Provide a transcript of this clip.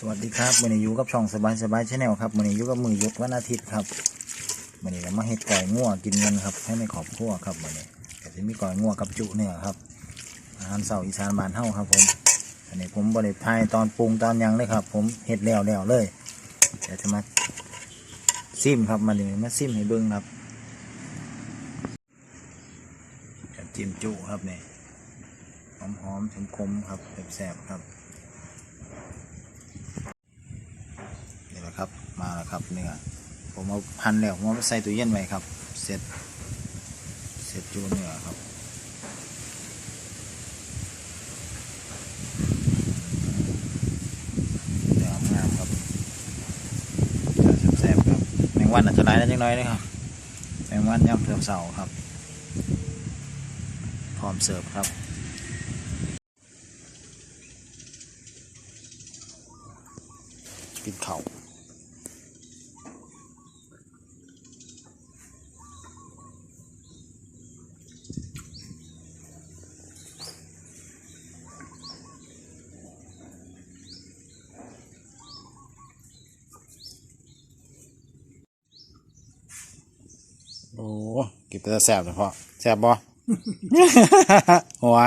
สวัสดีครับวันนี้อยู่กับช่องสบายสบายชาแนลครับวันนี้อยู่กับมือยุกวันอาทิตย์ครับวันนี้เรามาเฮ็ดก่อยง่วกินเงินครับ ให้ในครอบครัวครับวันนี้ก็จะมีก่อยง่วกับจุเนื้อครับอาหารเสาอีสานบานเฮาครับผมอันนี้ผมบริทายตอนปรุงตอนยังเลยครับ ผมเฮ็ดแล้วแล้วเลยเดี๋ยวจะมาซิมครับมาเลยมาซิมให้เบิ่งครับจะจิ้มจุครับเนี่หอมหอมๆขมๆครับแซ่บๆครับ นี่แหละ ครับ มาแล้วครับเนื้อผมเอาพันแล้วผมเอาไปใส่ตู้เย็นไว้ครับ เสร็จ เสร็จจูเนื้อครับเนื้องามครับแซ่บๆครับแมงวันอาจจะร้ายนิดน้อยนะครับแมงวันย่ำเถื่อเสาครับ พร้อมเสิร์ฟครับกินเข่า โอ้กินแต่แซ่บเลยพ่อแซ่บบ่ หัว